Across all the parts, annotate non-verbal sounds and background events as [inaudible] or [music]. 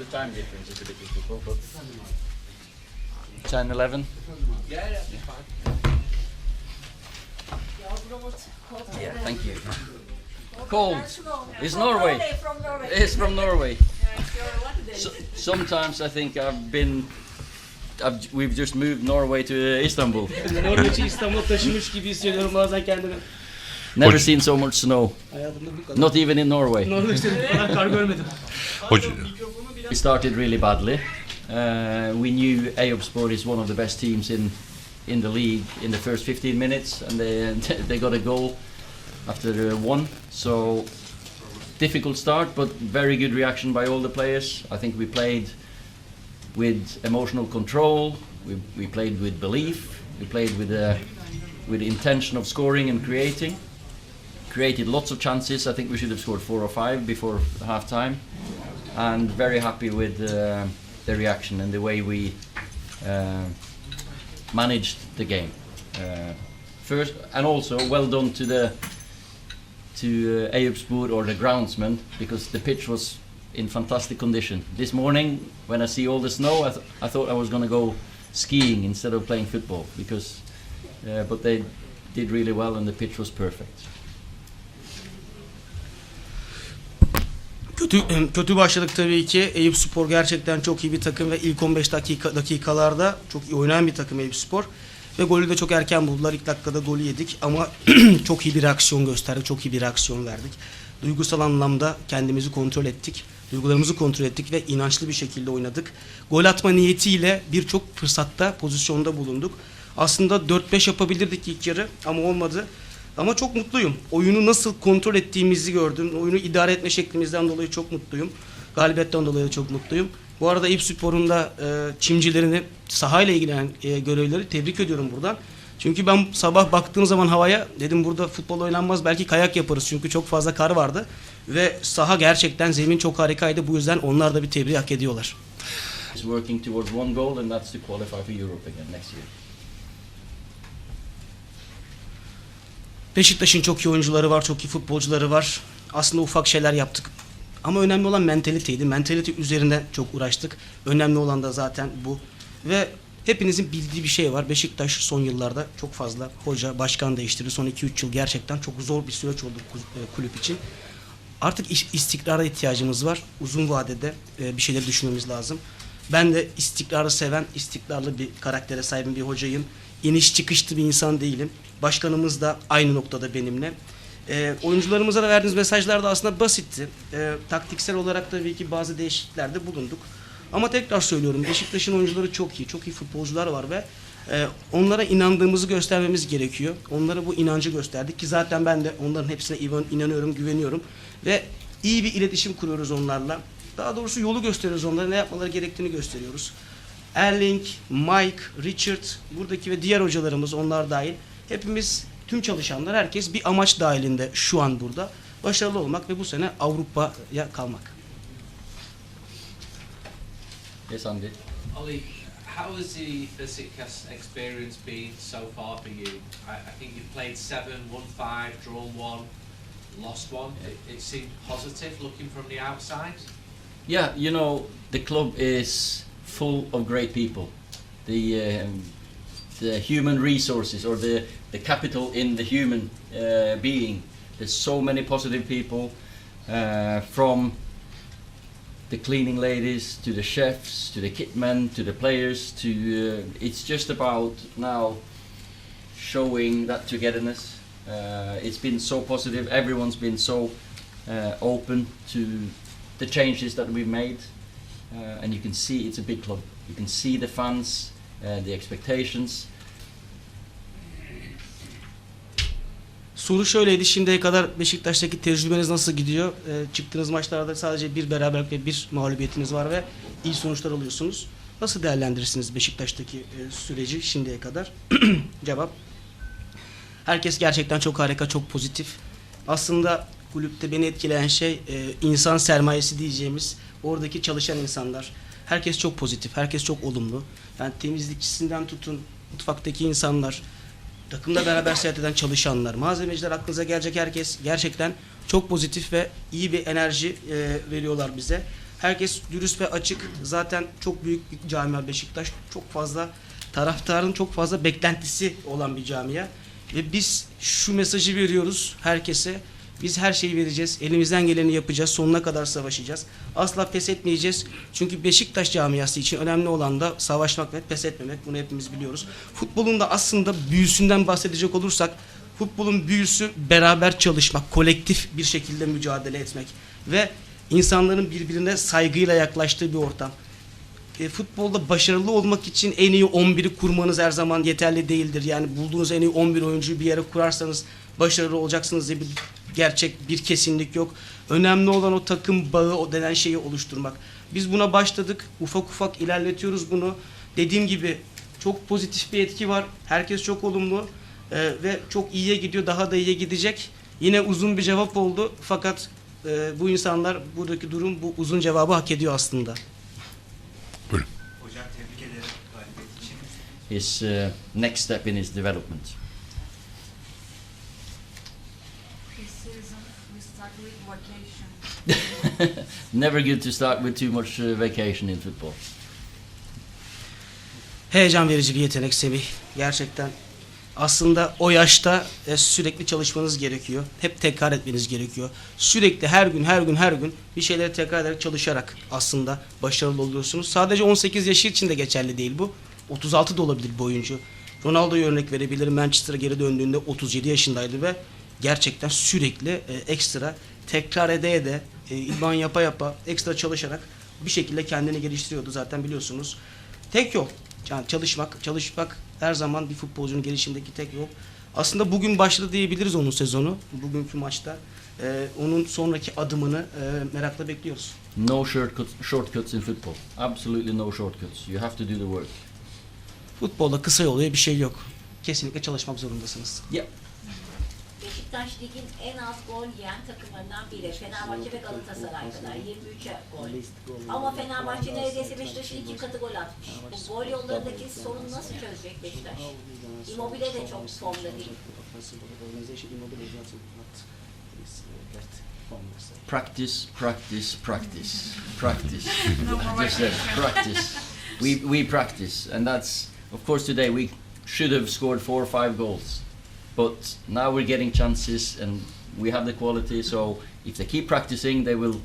the time difference is a bit difficult, but 10, 11. Yeah, yeah. Yeah, thank you. Cold. It's Norway. It's from Norway. So, sometimes I think I've been. I've, we've just moved Norway to Istanbul. Norveç'i İstanbul'a taşımış gibi hissediyorum bazen kendimi. Never seen so much snow. Hayatımda bu kadar. Not even in Norway. Norveç'te bu kadar kar görmedim. Hoca, We started really badly. Uh, we knew Ayobspor is one of the best teams in in the league in the first 15 minutes, and they [laughs] they got a goal after uh, one. So difficult start, but very good reaction by all the players. I think we played with emotional control. We, we played with belief. We played with uh, with the intention of scoring and creating. Created lots of chances. I think we should have scored four or five before half time and very happy with uh, the reaction and the way we uh, managed the game. Uh, first, and also well done to the to uh, or the groundsman because the pitch was in fantastic condition. This morning, when I see all the snow, I, th- I thought I was going to go skiing instead of playing football because, uh, but they did really well and the pitch was perfect. Kötü [clears throat] kötü başladık tabii ki. Eyüp Spor gerçekten çok iyi bir takım ve ilk 15 dakika dakikalarda çok iyi oynayan bir takım Eyüp Spor. Ve golü de çok erken buldular. İlk dakikada golü yedik ama [clears throat] çok iyi bir reaksiyon gösterdik. Çok iyi bir reaksiyon verdik. Duygusal anlamda kendimizi kontrol ettik. Duygularımızı kontrol ettik ve inançlı bir şekilde oynadık. Gol atma niyetiyle birçok fırsatta pozisyonda bulunduk. Aslında 4-5 yapabilirdik ilk yarı ama olmadı. Ama çok mutluyum. Oyunu nasıl kontrol ettiğimizi gördüm. Oyunu idare etme şeklimizden dolayı çok mutluyum. Galibiyetten dolayı da çok mutluyum. Bu arada İp da e, çimcilerini, sahayla ilgilenen e, görevlileri tebrik ediyorum buradan. Çünkü ben sabah baktığım zaman havaya dedim burada futbol oynanmaz belki kayak yaparız çünkü çok fazla kar vardı. Ve saha gerçekten zemin çok harikaydı bu yüzden onlar da bir tebrik hak ediyorlar. Is working towards one goal and that's to qualify for Europe again next year. Beşiktaş'ın çok iyi oyuncuları var, çok iyi futbolcuları var. Aslında ufak şeyler yaptık. Ama önemli olan mentaliteydi. Mentalite üzerine çok uğraştık. Önemli olan da zaten bu. Ve hepinizin bildiği bir şey var. Beşiktaş son yıllarda çok fazla hoca, başkan değiştirdi. Son 2-3 yıl gerçekten çok zor bir süreç oldu e, kulüp için. Artık istikrara ihtiyacımız var. Uzun vadede e, bir şeyler düşünmemiz lazım. Ben de istikrarı seven, istikrarlı bir karaktere sahibim bir hocayım. İniş çıkışlı bir insan değilim. Başkanımız da aynı noktada benimle. E, oyuncularımıza da verdiğiniz mesajlar da aslında basitti. E, taktiksel olarak tabii ki bazı değişikliklerde bulunduk. Ama tekrar söylüyorum Beşiktaş'ın oyuncuları çok iyi. Çok iyi futbolcular var ve e, onlara inandığımızı göstermemiz gerekiyor. Onlara bu inancı gösterdik ki zaten ben de onların hepsine inan- inanıyorum, güveniyorum. Ve iyi bir iletişim kuruyoruz onlarla. Daha doğrusu yolu gösteriyoruz onlara, ne yapmaları gerektiğini gösteriyoruz. Erling, Mike, Richard, buradaki ve diğer hocalarımız onlar dahil. Hepimiz, tüm çalışanlar, herkes bir amaç dahilinde şu an burada. Başarılı olmak ve bu sene Avrupa'ya kalmak. Yes, Andy. Ollie, how has the Besiktas experience been so far for you? I, I think you've played seven, won five, drawn one, lost one. It, it seemed positive looking from the outside. Yeah, you know, the club is full of great people. The um, the human resources or the the capital in the human uh, being. There's so many positive people uh, from the cleaning ladies to the chefs to the kitmen to the players to uh, it's just about now showing that togetherness. Uh, it's been so positive. Everyone's been so uh, open to the changes that we've made, uh, and you can see it's a big club. You can see the fans, uh, the expectations. Soru şöyleydi. Şimdiye kadar Beşiktaş'taki tecrübeniz nasıl gidiyor? Ee, çıktığınız maçlarda sadece bir beraberlik ve bir mağlubiyetiniz var ve iyi sonuçlar alıyorsunuz. Nasıl değerlendirirsiniz Beşiktaş'taki e, süreci şimdiye kadar? [clears throat] Cevap. Herkes gerçekten çok harika, çok pozitif. Aslında kulüpte beni etkileyen şey e, insan sermayesi diyeceğimiz oradaki çalışan insanlar. Herkes çok pozitif, herkes çok olumlu. Yani temizlikçisinden tutun, mutfaktaki insanlar, takımda beraber seyahat eden çalışanlar, malzemeciler aklınıza gelecek herkes gerçekten çok pozitif ve iyi bir enerji e, veriyorlar bize. Herkes dürüst ve açık. Zaten çok büyük bir camia Beşiktaş. Çok fazla taraftarın çok fazla beklentisi olan bir camia. Ve biz şu mesajı veriyoruz herkese. Biz her şeyi vereceğiz. Elimizden geleni yapacağız. Sonuna kadar savaşacağız. Asla pes etmeyeceğiz. Çünkü Beşiktaş camiası için önemli olan da savaşmak ve pes etmemek. Bunu hepimiz biliyoruz. Futbolun da aslında büyüsünden bahsedecek olursak futbolun büyüsü beraber çalışmak, kolektif bir şekilde mücadele etmek ve insanların birbirine saygıyla yaklaştığı bir ortam. E, futbolda başarılı olmak için en iyi 11'i kurmanız her zaman yeterli değildir. Yani bulduğunuz en iyi 11 oyuncuyu bir yere kurarsanız başarılı olacaksınız diye bir gerçek bir kesinlik yok. Önemli olan o takım bağı o denen şeyi oluşturmak. Biz buna başladık. Ufak ufak ilerletiyoruz bunu. Dediğim gibi çok pozitif bir etki var. Herkes çok olumlu e, ve çok iyiye gidiyor. Daha da iyiye gidecek. Yine uzun bir cevap oldu. Fakat e, bu insanlar buradaki durum bu uzun cevabı hak ediyor aslında. Buyurun. Hocam tebrik ederim galibiyet için. His uh, next step in his development. This season we start with vacation. [laughs] Never good to start with too much uh, vacation in football. Heyecan verici bir yetenek Semih. Gerçekten. Aslında o yaşta e, sürekli çalışmanız gerekiyor. Hep tekrar etmeniz gerekiyor. Sürekli her gün her gün her gün bir şeyleri tekrar ederek çalışarak aslında başarılı oluyorsunuz. Sadece 18 yaşı için de geçerli değil bu. 36 da olabilir bu oyuncu. Ronaldo'ya örnek verebilirim. Manchester'a geri döndüğünde 37 yaşındaydı ve gerçekten sürekli e, ekstra tekrar ede ede e, idman yapa yapa ekstra çalışarak bir şekilde kendini geliştiriyordu zaten biliyorsunuz. Tek yol yani çalışmak, çalışmak her zaman bir futbolcunun gelişimindeki tek yol. Aslında bugün başladı diyebiliriz onun sezonu. Bugünkü maçta. Ee, onun sonraki adımını e, merakla bekliyoruz. No shortcuts, shortcuts in football. Absolutely no shortcuts. You have to do the work. Futbolda kısa yol diye bir şey yok. Kesinlikle çalışmak zorundasınız. Yeah. Beşiktaş ligin en az gol yiyen takımlarından biri. Fenerbahçe ve Galatasaray kadar 23 gol. Ama Fenerbahçe neredeyse Beşiktaş'ın iki katı gol atmış. Bu gol yollarındaki sorunu nasıl çözecek Beşiktaş? Immobile de çok formda değil. Practice, practice, practice, [laughs] practice. Just that, practice. We we practice, and that's of course today we should have scored four or five goals, but now we're getting chances and we have the quality. So if they keep practicing, they will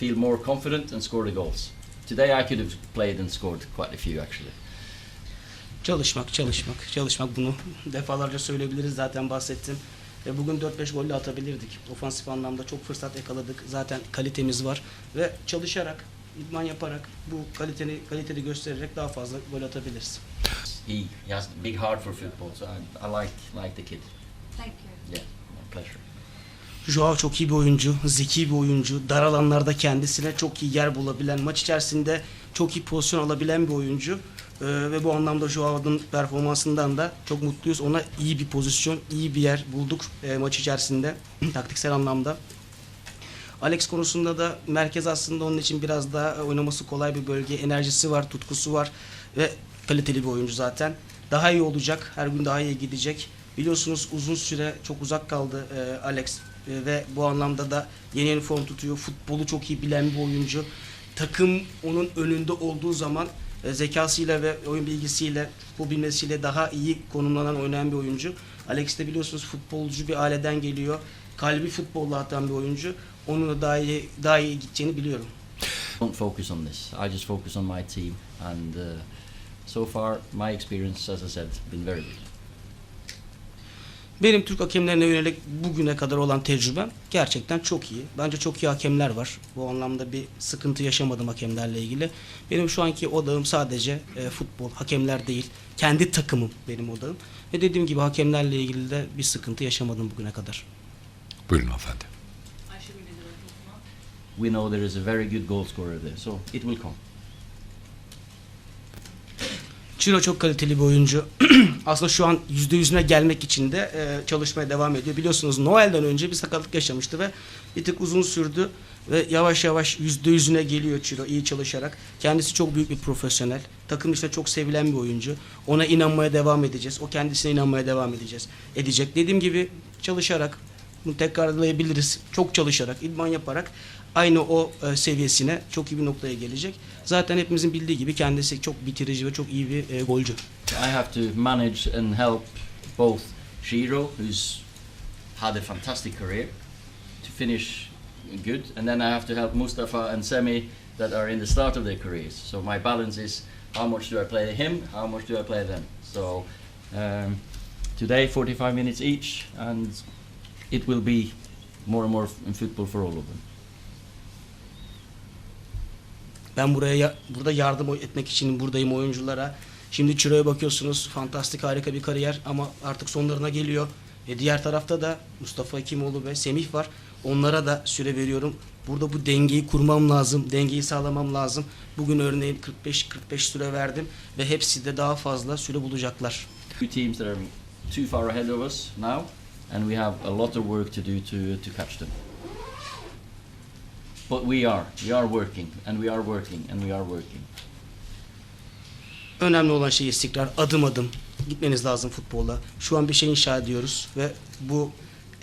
feel more confident and score the goals. Today I could have played and scored quite a few actually. Çalışmak, çalışmak, çalışmak bunu defalarca söyleyebiliriz zaten bahsettim. Ve bugün 4-5 golle atabilirdik. Ofansif anlamda çok fırsat yakaladık. Zaten kalitemiz var ve çalışarak, idman yaparak bu kaliteni kaliteli göstererek daha fazla gol atabiliriz. He, he has a big heart for football, so I, I like like the kid. Thank you. Yeah, my pleasure. Joao çok iyi bir oyuncu, zeki bir oyuncu. Dar alanlarda kendisine çok iyi yer bulabilen, maç içerisinde çok iyi pozisyon alabilen bir oyuncu. Ee, ve bu anlamda Joao'nun performansından da çok mutluyuz. Ona iyi bir pozisyon, iyi bir yer bulduk e, maç içerisinde [clears throat] taktiksel anlamda. Alex konusunda da merkez aslında onun için biraz daha oynaması kolay bir bölge. Enerjisi var, tutkusu var ve kaliteli bir oyuncu zaten. Daha iyi olacak, her gün daha iyi gidecek. Biliyorsunuz uzun süre çok uzak kaldı e, Alex E, ve bu anlamda da yeni yeni form tutuyor. Futbolu çok iyi bilen bir oyuncu. Takım onun önünde olduğu zaman e, zekasıyla ve oyun bilgisiyle, futbol bilmesiyle daha iyi konumlanan oynayan bir oyuncu. Alex de biliyorsunuz futbolcu bir aileden geliyor. Kalbi futbolla atan bir oyuncu. Onun da daha iyi, daha iyi gideceğini biliyorum. don't focus on this. I just focus on my team, and uh, so far my experience, as I said, been very good. Benim Türk hakemlerine yönelik bugüne kadar olan tecrübem gerçekten çok iyi. Bence çok iyi hakemler var. Bu anlamda bir sıkıntı yaşamadım hakemlerle ilgili. Benim şu anki odağım sadece e, futbol, hakemler değil. Kendi takımım benim odağım. Ve dediğim gibi hakemlerle ilgili de bir sıkıntı yaşamadım bugüne kadar. Buyurun hanımefendi. We know there is a very good goal scorer there, so it will come. Ciro çok kaliteli bir oyuncu. [clears throat] Aslında şu an %100'üne gelmek için de e, çalışmaya devam ediyor. Biliyorsunuz Noel'den önce bir sakatlık yaşamıştı ve bir tık uzun sürdü ve yavaş yavaş %100'üne geliyor Ciro iyi çalışarak. Kendisi çok büyük bir profesyonel. Takım işte çok sevilen bir oyuncu. Ona inanmaya devam edeceğiz. O kendisine inanmaya devam edeceğiz. Edecek. Dediğim gibi çalışarak bunu tekrarlayabiliriz. Çok çalışarak, idman yaparak aynı o e, seviyesine çok iyi bir noktaya gelecek. Zaten hepimizin bildiği gibi kendisi çok bitirici ve çok iyi bir e, golcü. I have to manage and help both Shiro, who's had a fantastic career, to finish good, and then I have to help Mustafa and Semi that are in the start of their careers. So my balance is how much do I play him, how much do I play them. So um, today 45 minutes each, and it will be more and more f- football for all of them. Ben buraya ya- burada yardım etmek için buradayım oyunculara. Şimdi Çiro'ya bakıyorsunuz. Fantastik harika bir kariyer ama artık sonlarına geliyor. E diğer tarafta da Mustafa Hekimoğlu ve Semih var. Onlara da süre veriyorum. Burada bu dengeyi kurmam lazım. Dengeyi sağlamam lazım. Bugün örneğin 45-45 süre verdim ve hepsi de daha fazla süre bulacaklar. Two teams that are too far ahead of us now, and we have a lot of work to do to to catch them. But we are, we are working, and we are working, and we are working. Önemli olan şey istikrar. Adım adım gitmeniz lazım futbolda. Şu an bir şey inşa ediyoruz ve bu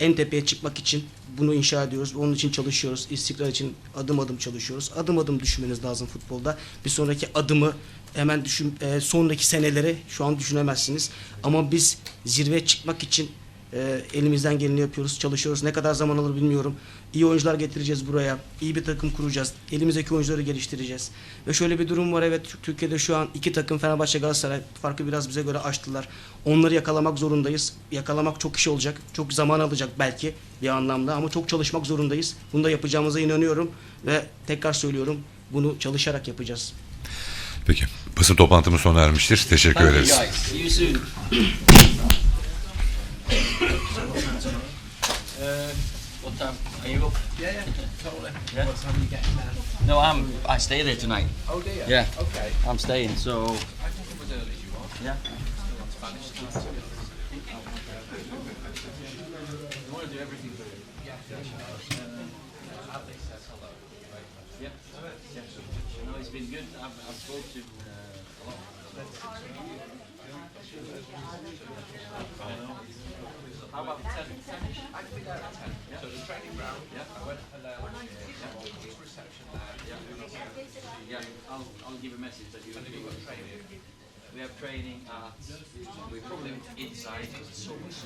en tepeye çıkmak için bunu inşa ediyoruz. Onun için çalışıyoruz. İstikrar için adım adım çalışıyoruz. Adım adım düşünmeniz lazım futbolda. Bir sonraki adımı hemen düşün, e, sonraki seneleri şu an düşünemezsiniz. Ama biz zirveye çıkmak için e, elimizden geleni yapıyoruz, çalışıyoruz. Ne kadar zaman alır bilmiyorum. İyi oyuncular getireceğiz buraya. İyi bir takım kuracağız. Elimizdeki oyuncuları geliştireceğiz. Ve şöyle bir durum var evet Türkiye'de şu an iki takım Fenerbahçe Galatasaray farkı biraz bize göre açtılar. Onları yakalamak zorundayız. Yakalamak çok iş olacak. Çok zaman alacak belki bir anlamda ama çok çalışmak zorundayız. Bunu da yapacağımıza inanıyorum ve tekrar söylüyorum bunu çalışarak yapacağız. Peki. Basın toplantımız sona ermiştir. Teşekkür ederiz. What time are you up? Yeah, yeah, totally. Yeah. What time are you getting there? No, I'm. I stay there tonight. Oh dear. Yeah. Okay. I'm staying. So I can come as early as you want. yeah. Still on Spanish start. You want to do everything for it? Yeah, yeah, sure. Uh, Alex says hello. Right. Yeah. Yeah. No, it's been good. I've, I've spoke to uh, a lot. How about the 10? I can be there at 10. Training at. We're probably inside so much